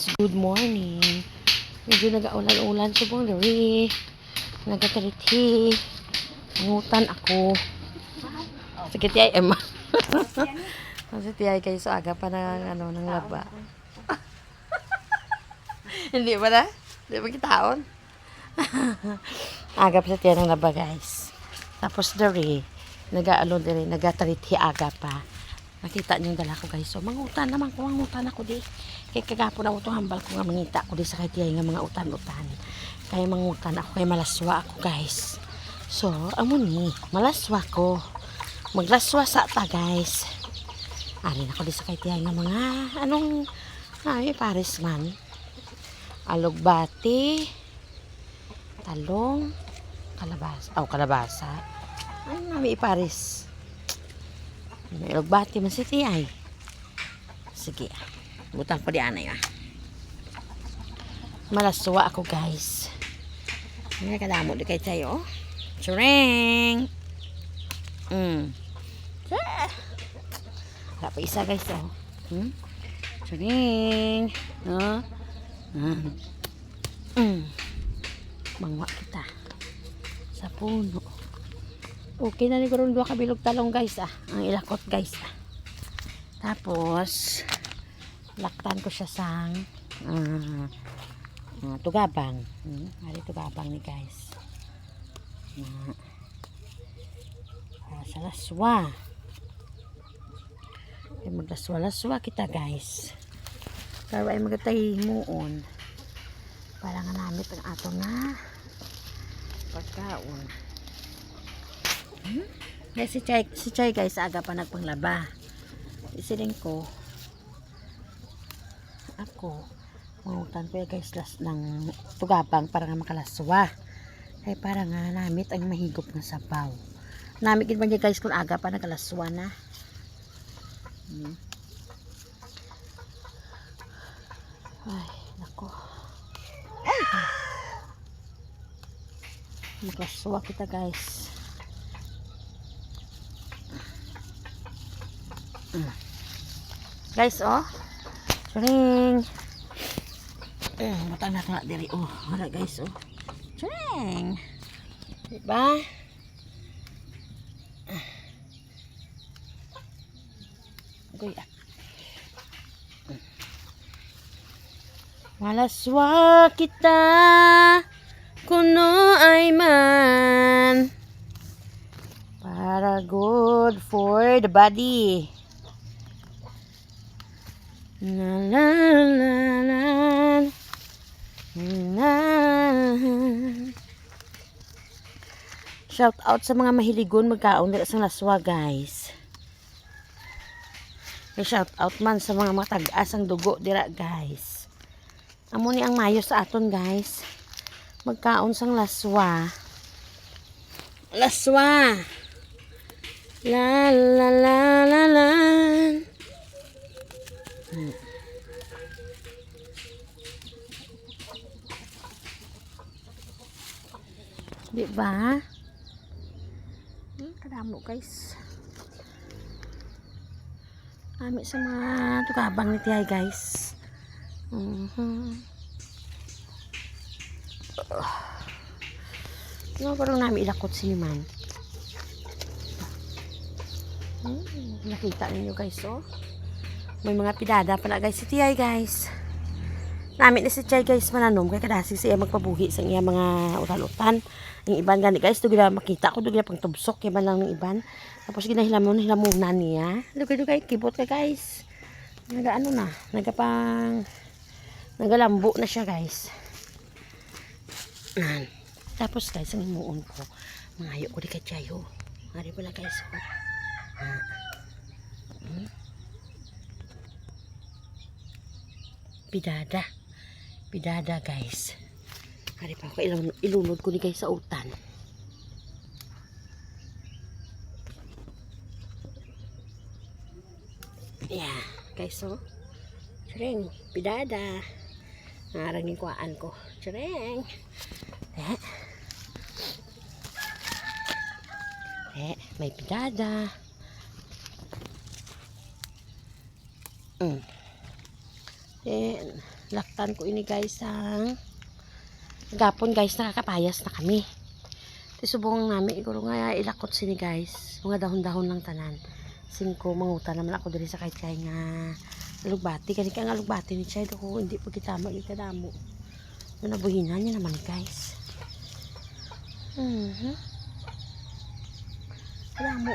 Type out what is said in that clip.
Good morning. Medyo nag-aulan-ulan subong diri. Nagakariti. Ngutan ako. Sige tiyay Emma. Kasi tiyay kayo sa aga pa ng ano ng laba. Hindi ba na? Hindi ba kitaon? aga pa sa tiyay ng laba guys. Tapos diri. Nag-aalon diri. Nagakariti aga pa. Nakita niyo dala ko guys. So, mangutan naman ko. Mangutan ako di. Kaya kagapon ako itong hambal ko nga mangita ko di sa kay nga mga utan-utan. Kaya mangutan ako. Kaya malaswa ako guys. So, amo ni. Malaswa ko. Maglaswa sa ta guys. Arin ako di sa kay nga mga anong ay pares man. Alugbati. Talong. Kalabasa. Oh, kalabasa. Ano nami ipares? Alugbati man si tiyay. Sige. Butang ko di anay ah. Malaswa ako guys. May kadamo di kay tayo. Chureng! Mm. Ah. Wala pa isa guys oh. Hmm? Chureng! No? Ah. Mm. Mangwa kita. Sa puno. Okay na ni karon duha ka bilog talong guys ah. Ang ilakot guys ah. Tapos laktan ko siya sang ah, ah, tugabang. Hmm, ari tugabang ni guys. Na ah, sa laswa. Ay maglaswa-laswa kita guys. Pero ay magatay muon. Para nga namit ang ato na pagkaon. Kaya si Chay, si Chay guys, aga pa nagpanglaba. Isiling ko, ako, mangutan ko guys las ng tugabang para nga makalaswa. Kaya para nga namit ang mahigop ng sabaw. Namit man niya guys kung aga pa nakalaswa na. Hmm. Ay, nako. Ay! Maglaswa kita guys. Mm. Guys, oh. Charing. Eh, matang na diri. Oh, wala guys, oh. Charing. Diba? Agoy, ah. Malaswa kita kuno ay man para good for the body. La la la la la Shout out sa mga mahiligon magkaon dira sa laswa guys. May shout out man sa mga matag-as ang dugo dira guys. Amo ni ang mayo sa aton guys. Magkaon sang laswa. Laswa. La la la la la. Hmm. Di ba? Hmm, kadamo guys. Ami sa mga tukabang ni Tiyay guys. Mhm. Ano parang namin ilakot siniman. Hmm, nakita ninyo guys oh. May mga pidada pala guys si Tiyay guys. Namin na si Tiyay guys mananom kay kadasi siya magpabuhi sa iya mga utal-utan. Ang iban gani guys dugila makita ko dugila pang tubsok man lang ng iban. Tapos ginahilamon hilamunan niya. Dugay-dugay kibot ka guys. Naga ano na, nagapang nagalambo na siya guys. Nan. Tapos guys, ang imuon ko, mangayo ko di kay Chayo. Mari pala guys. Oh. Ah. Hmm? Pidada. Pidada guys. Mari pa ako ilun ilunod ko ni guys sa utan. Yeah, guys so. Sering, pidada. Narangin kuhaan ko. Sering. Eh. Eh, may pidada. Mm. Then, Laktan ko ini guys ang gapon guys nakakapayas na kami. Tisubong namin iguro nga ilakot sini guys. Mga dahon-dahon lang tanan. Singko manguta naman ako diri sa kahit kay nga alugbati. Kani ka nga alugbati ni Chay ko hindi pa kita magikadamo. Nabuhinan niya naman guys. Mhm. Kadamo.